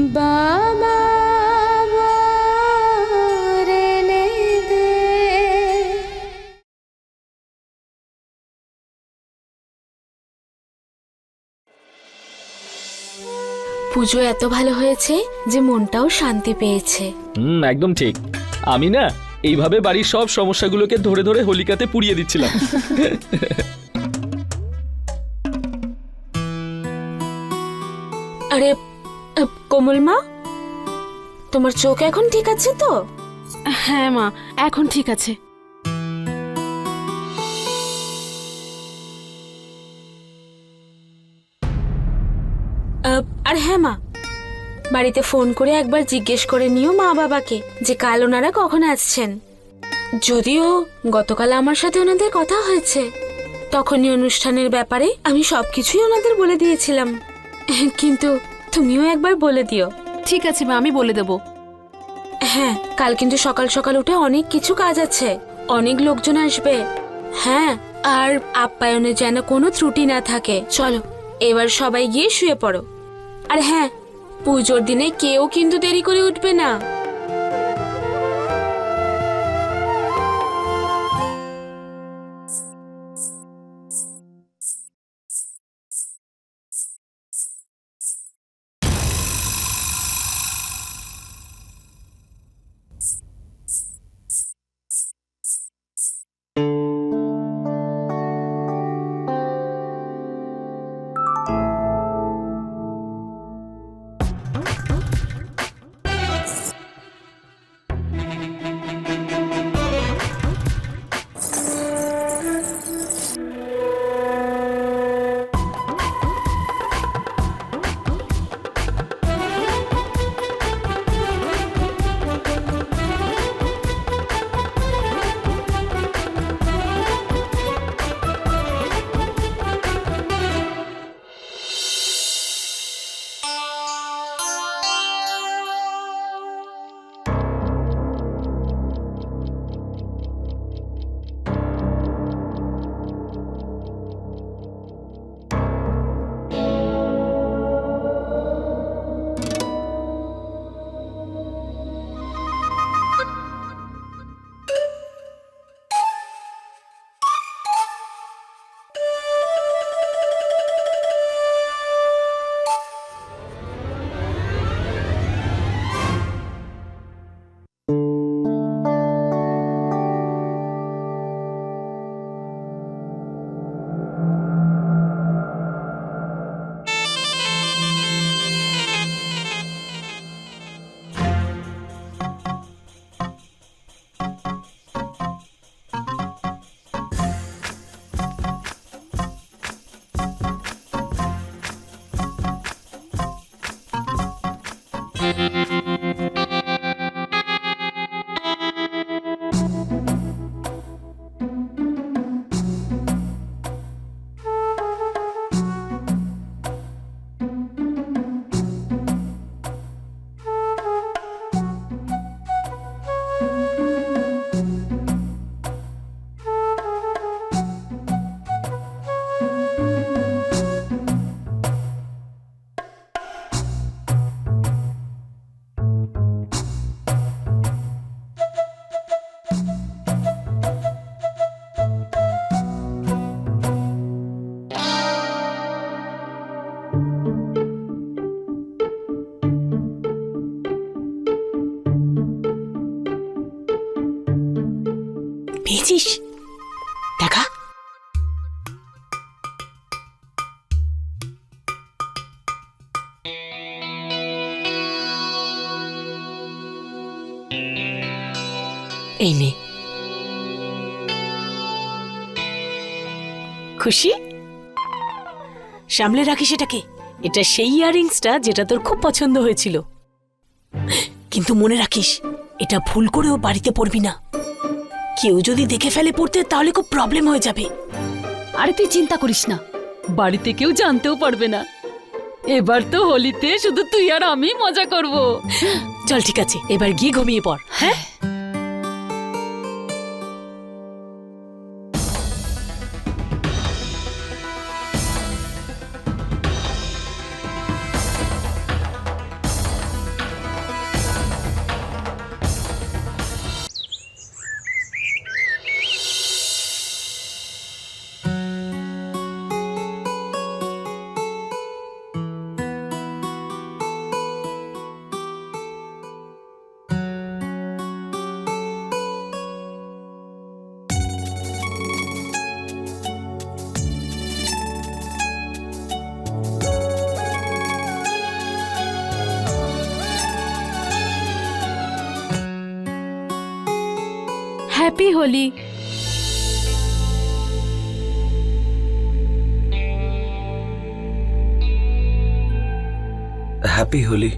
বাবা পুজো এত ভালো হয়েছে যে মনটাও শান্তি পেয়েছে। হুম একদম ঠিক। আমি না এইভাবে বাড়ির সব সমস্যাগুলোকে ধরে ধরে হোলিকাতে পুড়িয়ে দিচ্ছিলাম। আরে কোমল মা? তোমার চোখ এখন ঠিক আছে তো? হ্যাঁ মা এখন ঠিক আছে। আর হ্যাঁ মা বাড়িতে ফোন করে একবার জিজ্ঞেস করে নিও মা বাবাকে যে কাল ওনারা কখন আসছেন। যদিও গতকাল আমার সাথে ওনাদের কথা হয়েছে তখনই অনুষ্ঠানের ব্যাপারে আমি সবকিছুই ওনাদের বলে দিয়েছিলাম। কিন্তু তুমিও একবার বলে দিও। ঠিক আছে মা আমি বলে দেব। হ্যাঁ কাল কিন্তু সকাল সকাল উঠে অনেক কিছু কাজ আছে। অনেক লোকজন আসবে। হ্যাঁ আর আপ্যায়নে যেন কোনো ত্রুটি না থাকে। চলো এবার সবাই গিয়ে শুয়ে পড়ো। আর হ্যাঁ পুজোর দিনে কেউ কিন্তু দেরি করে উঠবে না। পেয়েছিস দেখা। এই নে। খুশি? সামলে রাখিস এটাকে। এটা সেই ইয়ারিংসটা যেটা তোর খুব পছন্দ হয়েছিল। কিন্তু মনে রাখিস, এটা ভুল করেও বাড়িতে পড়বি না। কেউ যদি দেখে ফেলে পড়তে তাহলে খুব প্রবলেম হয়ে যাবে। আরে তুই চিন্তা করিস না। বাড়িতে কেউ জানতেও পারবে না। এবার তো হোলিতে শুধু তুই আর আমি মজা করব। চল ঠিক আছে এবার গিয়ে ঘুমিয়ে পড়। হ্যাঁ? হ্যাপি হোলি হ্যাপি হোলি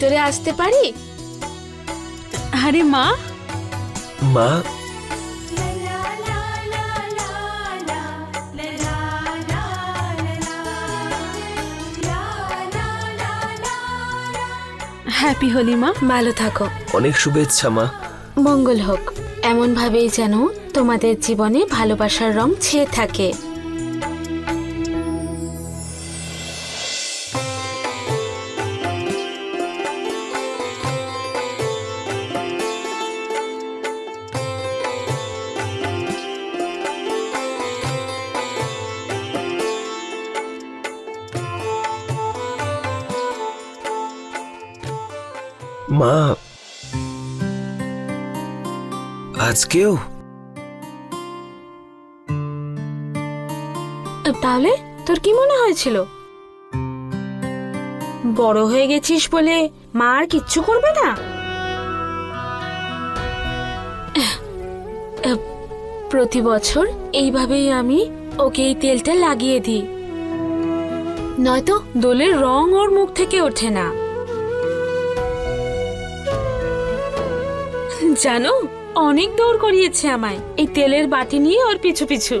ভিতরে আসতে পারি? আরে মা। মা। হ্যাপি হোলি মা। ভালো থাকো। অনেক শুভেচ্ছা মা। মঙ্গল হোক। এমন ভাবেই যেন তোমাদের জীবনে ভালোবাসার রং ছেয়ে থাকে। আজকেও তাহলে তোর কি মনে হয়েছিল? বড় হয়ে গেছিস বলে মা আর কিচ্ছু করবে না? প্রতি বছর এইভাবেই আমি ওকে এই তেলটা লাগিয়ে দিই। নয়তো দোলের রং ওর মুখ থেকে ওঠে না। জানো অনেক দৌড় করিয়েছে আমায়। এই তেলের বাটি নিয়ে ওর পিছু পিছু।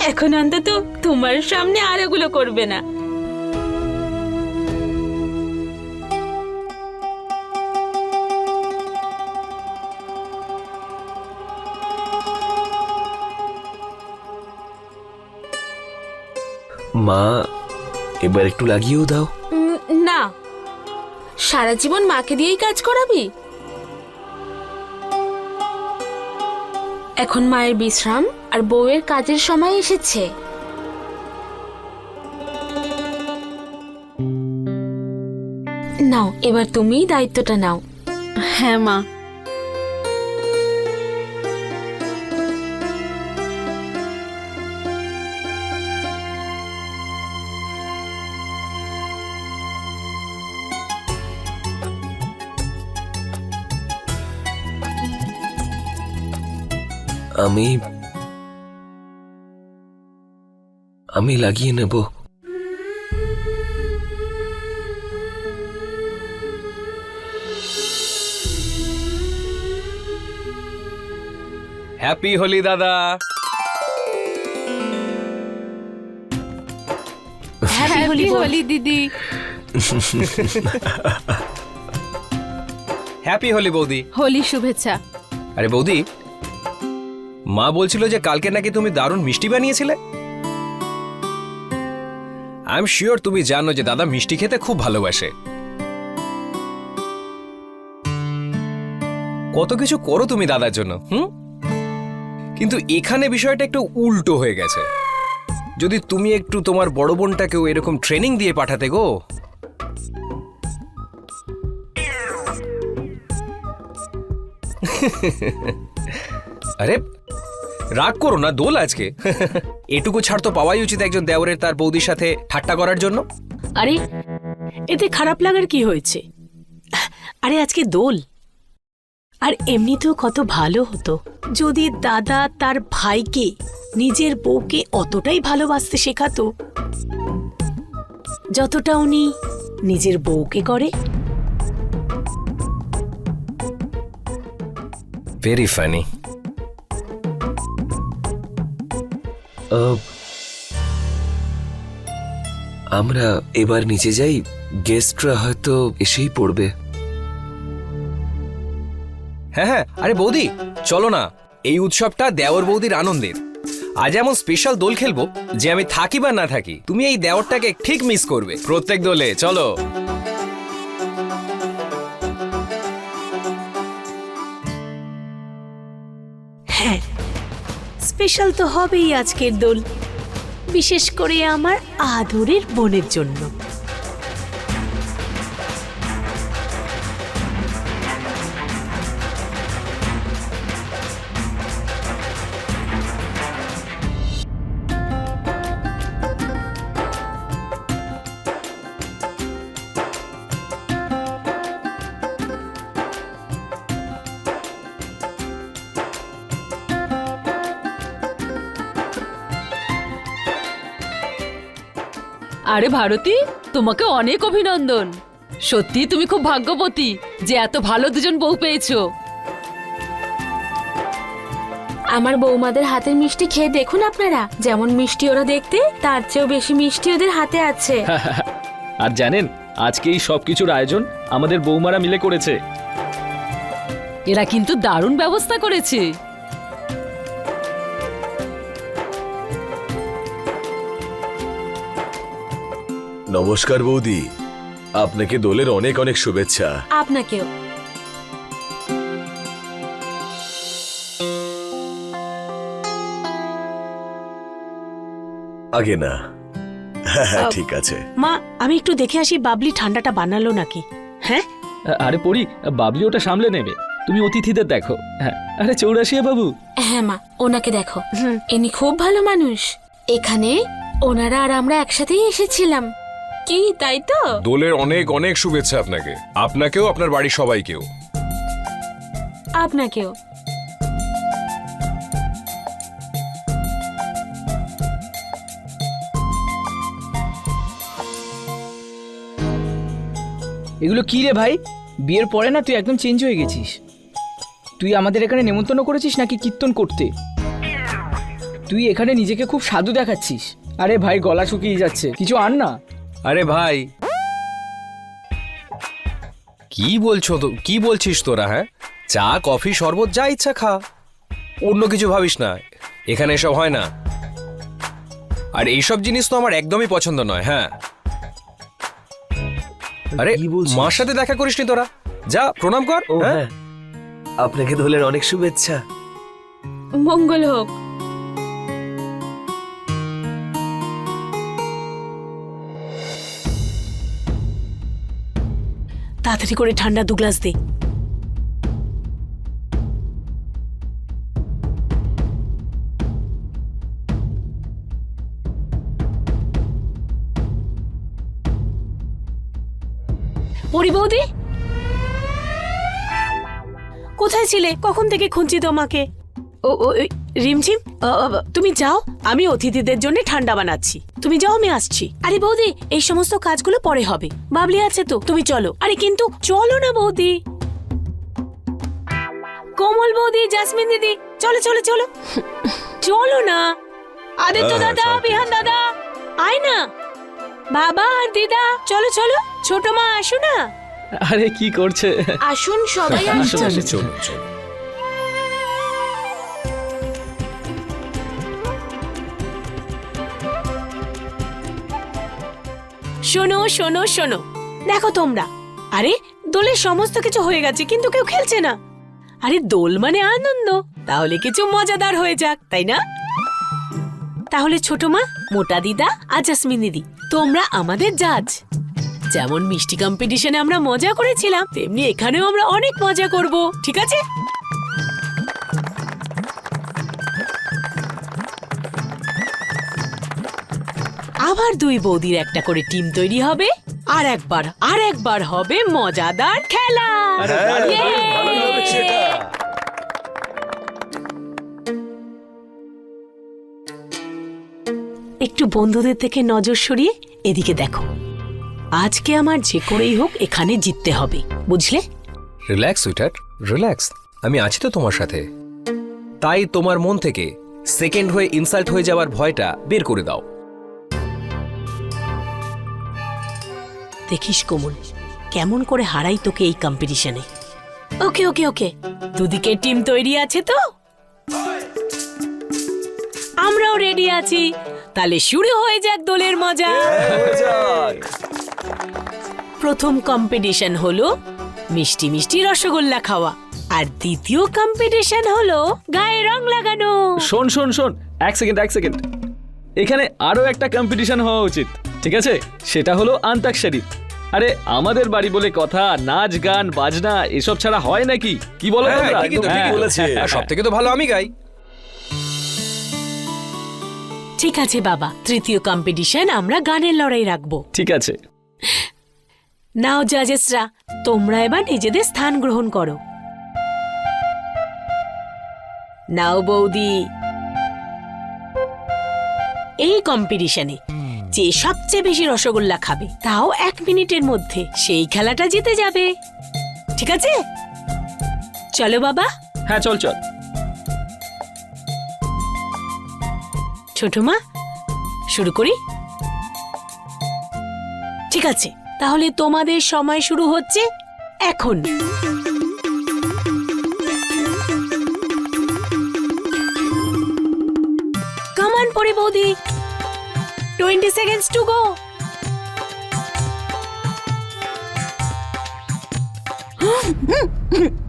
এখন অন্তত তোমার সামনে আর এগুলো করবে না। মা এবার একটু লাগিয়েও দাও। না। সারা জীবন মাকে দিয়েই কাজ করাবি? এখন মায়ের বিশ্রাম আর বউয়ের কাজের সময় এসেছে। নাও, এবার তুমি দায়িত্বটা নাও। হ্যাঁ মা। আমি আমি লাগিয়ে নেব। হ্যাপি হোলি দাদা। হ্যাপি হোলি হোলি দিদি। হ্যাপি হোলি বৌদি। হোলি শুভেচ্ছা। আরে বৌদি মা বলছিল যে কালকে নাকি তুমি দারুণ মিষ্টি বানিয়েছিলে। আই এম শিওর তুমি জানো যে দাদা মিষ্টি খেতে খুব ভালোবাসে। কত কিছু করো তুমি দাদার জন্য, হুম? কিন্তু এখানে বিষয়টা একটু উল্টো হয়ে গেছে। যদি তুমি একটু তোমার বড় বোনটাকেও এরকম ট্রেনিং দিয়ে পাঠাতে গো। আরে রাগ করো না দোল আজকে। এটুকু ছাড় তো পাওয়াই উচিত একজন দেওরের তার বৌদির সাথে ঠাট্টা করার জন্য। আরে এতে খারাপ লাগার কি হয়েছে? আরে আজকে দোল। আর এমনিতেও কত ভালো হতো যদি দাদা তার ভাইকে নিজের বউকে অতটাই ভালোবাসতে শেখাতো। যতটা উনি নিজের বউকে করে। ভেরি ফানি আমরা এবার নিচে যাই। গেস্টরা হয়তো এসেই পড়বে। হ্যাঁ হ্যাঁ আরে বৌদি, চলো না। এই উৎসবটা দেওর বৌদির আনন্দের। আজ এমন স্পেশাল দোল খেলব যে আমি থাকি বা না থাকি, তুমি এই দেওরটাকে ঠিক মিস করবে। প্রত্যেক দোলে, চলো। স্পেশাল তো হবেই আজকের দোল বিশেষ করে আমার আদরের বোনের জন্য। আরে ভারতী তোমাকে অনেক অভিনন্দন। সত্যি তুমি খুব ভাগ্যবতী যে এত ভালো দুজন বউ পেয়েছ। আমার বৌমাদের হাতের মিষ্টি খেয়ে দেখুন আপনারা। যেমন মিষ্টি ওরা দেখতে তার চেয়েও বেশি মিষ্টি ওদের হাতে আছে। আর জানেন আজকে এই সব কিছুর আয়োজন আমাদের বৌমারা মিলে করেছে। এরা কিন্তু দারুণ ব্যবস্থা করেছে। নমস্কার বৌদি। আপনাকে দোলের অনেক অনেক শুভেচ্ছা। আপনাকেও। আগে না। হ্যাঁ হ্যাঁ ঠিক আছে। মা আমি একটু দেখে আসি বাবলি ঠান্ডাটা বানালো নাকি? হ্যাঁ? আরে পড়ি বাবলি ওটা সামলে নেবে। তুমি অতিথিদের দেখো। হ্যাঁ আরে চৌরাশিয়া বাবু। হ্যাঁ মা ওনাকে দেখো। ইনি খুব ভালো মানুষ। এখানে ওনারা আর আমরা একসাথেই এসেছিলাম। কি তাই তো? দোলের অনেক অনেক শুভেচ্ছা আপনাকে। আপনাকেও আপনার বাড়ির সবাইকেও। আপনাকেও। এগুলো কি রে ভাই? বিয়ের পরে না তুই একদম চেঞ্জ হয়ে গেছিস? তুই আমাদের এখানে নেমন্তন্ন করেছিস নাকি কীর্তন করতে? তুই এখানে নিজেকে খুব সাধু দেখাচ্ছিস। আরে ভাই গলা শুকিয়ে যাচ্ছে। কিছু আন না? আরে ভাই। কি বলছো তো কি বলছিস তোরা হ্যাঁ? চা কফি শরবত যা ইচ্ছা খা। অন্য কিছু ভাবিস না। এখানে এসব হয় না। আর এইসব জিনিস তো আমার একদমই পছন্দ নয় হ্যাঁ। আরে? মার সাথে দেখা করিসনি তোরা? যা প্রণাম কর হ্যাঁ। হ্যাঁ। আপনাকে দোলের অনেক শুভেচ্ছা। মঙ্গল হোক। তাড়াতাড়ি করে ঠান্ডা দু গ্লাস দে। পরি বৌদি? কোথায় ছিলে? কখন থেকে খুঁজছি তোমাকে? ও ও রিমঝিম? তুমি যাও আমি অতিথিদের জন্য ঠান্ডা বানাচ্ছি। তুমি যাও আমি আসছি। আরে বৌদি এই সমস্ত কাজগুলো পরে হবে। বাবলি আছে তো তুমি চলো। আরে কিন্তু চলো না বৌদি। কোমল বৌদি জাসমিন দিদি চলো চলো চলো। চলো না। আদিত্য হ্যাঁ, দাদা বিহান দাদা আয় না। বাবা আর দিদা চলো চলো। ছোট মা আসো না। আরে কি করছে? আসুন সবাই আসুন। চলো চলো শোনো শোনো শোনো। দেখো তোমরা। আরে, দোলের সমস্ত কিছু হয়ে গেছে, কিন্তু কেউ খেলছে না। আরে, দোল মানে আনন্দ। তাহলে কিছু মজাদার হয়ে যাক, তাই না? তাহলে ছোট মা, মোটা দিদা আর জাসমিন দিদি, তোমরা আমাদের জাজ। যেমন মিষ্টি কম্পিটিশনে আমরা মজা করেছিলাম, তেমনি এখানেও আমরা অনেক মজা করব, ঠিক আছে? আবার দুই বৌদির একটা করে টিম তৈরি হবে আর একবার আর একবার হবে মজাদার খেলা। একটু বন্ধুদের থেকে নজর সরিয়ে এদিকে দেখো। আজকে আমার যে করেই হোক এখানে জিততে হবে বুঝলে? রিল্যাক্স সুইটার রিল্যাক্স আমি আছি তো তোমার সাথে। তাই তোমার মন থেকে সেকেন্ড হয়ে ইনসাল্ট হয়ে যাওয়ার ভয়টা বের করে দাও। দেখিস কোমল কেমন করে হারাই তোকে এই কম্পিটিশনে ওকে ওকে ওকে। দুদিকে টিম তৈরি আছে তো? আমরাও রেডি আছি। তাহলে শুরু হয়ে যাক দোলের মজা। প্রথম কম্পিটিশন হলো মিষ্টি মিষ্টি রসগোল্লা খাওয়া। আর দ্বিতীয় কম্পিটিশন হলো গায়ে রং লাগানো। শোন শোন শোন এক সেকেন্ড এক সেকেন্ড এখানে আরও একটা কম্পিটিশন হওয়া উচিত ঠিক আছে? সেটা হলো আন্তাক্ষরী। আরে আমাদের বাড়ি বলে কথা নাচ গান বাজনা এসব ছাড়া হয় নাকি কি বলো হ্যাঁ, তোমরা? ঠিকই তো, ঠিকই হ্যাঁ। বলেছে। সব থেকে তো ভালো আমি গাই ঠিক আছে বাবা তৃতীয় কম্পিটিশন আমরা গানের লড়াই রাখব ঠিক আছে নাও জাজেসরা তোমরা এবার নিজেদের স্থান গ্রহণ করো নাও বৌদি এই কম্পিটিশনে যে সবচেয়ে বেশি রসগোল্লা খাবে তাও এক মিনিটের মধ্যে সেই খেলাটা জিতে যাবে। ঠিক আছে? চলো বাবা। হ্যাঁ চল চল। ছোট মা শুরু করি। ঠিক আছে তাহলে তোমাদের সময় শুরু হচ্ছে এখন। কামান পরে বৌদি 20 seconds to go. Hmm.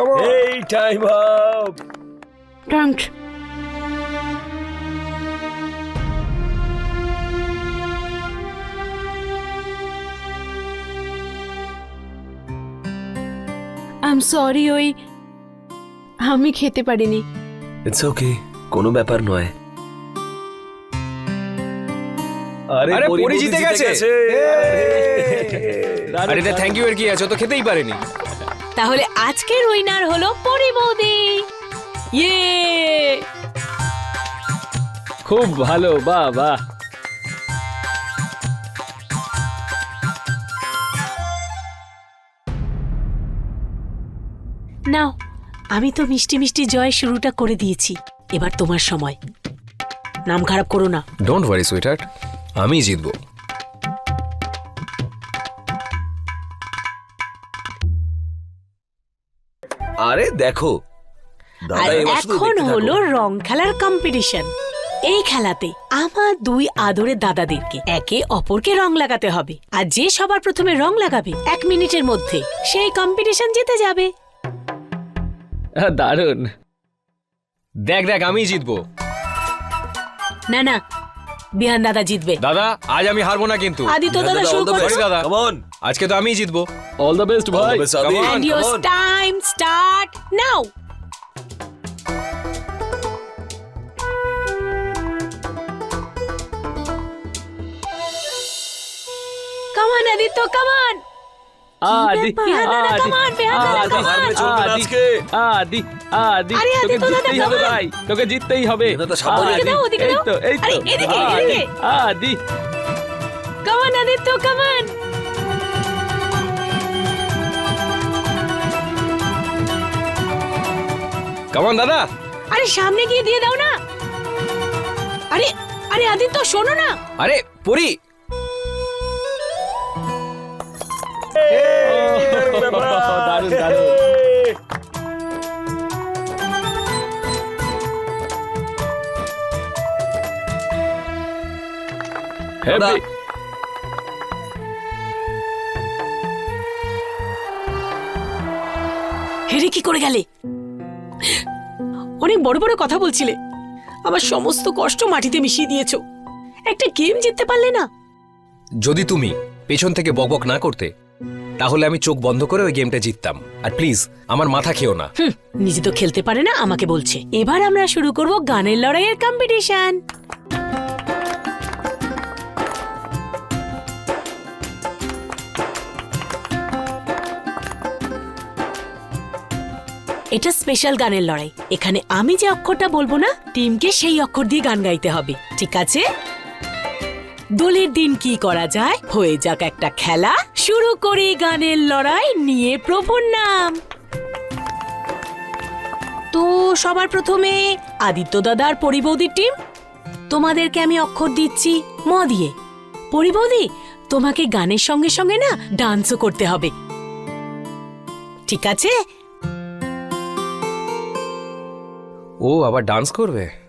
Come on come on এই time up I am sorry ওই আমি খেতে পারিনি। ইটস ওকে কোনো ব্যাপার নয়। আরে পরি জিতে গেছে। আরে। থ্যাংক ইউ এর কি আছে? ও তো খেতেই পারেনি। তাহলে আজকের উইনার হলো পরি বৌদি। ইয়ে খুব ভালো বাহ বাহ। নাও আমি তো মিষ্টি মিষ্টি জয় শুরুটা করে দিয়েছি এবার তোমার সময়। নাম খারাপ করো না। ডোন্ট ওয়ারি সুইটহার্ট আমি জিতবো। আরে দেখো। আর দাদা এবার শুধু এখন দেখতে হলো। রং খেলার কম্পিটিশন এই খেলাতে আমার দুই আদরের দাদাদেরকে একে অপরকে রং লাগাতে হবে। আর যে সবার প্রথমে রং লাগাবে এক মিনিটের মধ্যে সেই কম্পিটিশন জিতে যাবে। দারুণ। দেখ দেখ আমি জিতবো। না না বিহান দাদা জিতবে দাদা আজ আমি হারবো না কিন্তু আদিত্য দাদা দাদা, শুরু all the করো best. Sorry, দাদা। Come on. আজকে তো আমিই জিতবো অল দ্য বেস্ট ভাই All the best, Adi. Come on. and your Come on. time start আদি আদি আদি, আদি, আদি আদি তোকে জিততেই হবে ভাই তোকে জিততেই হবে। এই তো এই তো আদি, এদিকে। আদি। Come on aditya come on কেমন দাদা। আরে সামনে গিয়ে দিয়ে দাও না। আরে আরে আদিত্য শোনো না। আরে পরি। দারুণ দারুণ হেভি হেরে কি করে গেলে? অনেক বড় বড় কথা বলছিলে। আমার সমস্ত কষ্ট মাটিতে মিশিয়ে দিয়েছ। একটা গেম জিততে পারলে না? যদি তুমি পেছন থেকে বকবক না করতে তাহলে আমি চোখ বন্ধ করে ওই গেমটা জিততাম। আর প্লিজ, আমার মাথা খেও না। নিজে তো খেলতে পারে না, আমাকে বলছে। এবার আমরা শুরু করব গানের লড়াইয়ের কম্পিটিশন এটা স্পেশাল গানের লড়াই। এখানে আমি যে অক্ষরটা বলব না, টিমকে সেই অক্ষর দিয়ে গান গাইতে হবে। ঠিক আছে? দোলের দিন কি করা যায়? হয়ে যাক একটা খেলা। শুরু করি গানের লড়াই, নিয়ে প্রভুর নাম। তো সবার প্রথমে আদিত্য দাদার পরিবৌদির টিম। তোমাদেরকে আমি অক্ষর দিচ্ছি ম দিয়ে। পরি বৌদি তোমাকে গানের সঙ্গে সঙ্গে না ডান্সও করতে হবে। ঠিক আছে? ও, আবার ডান্স করবে?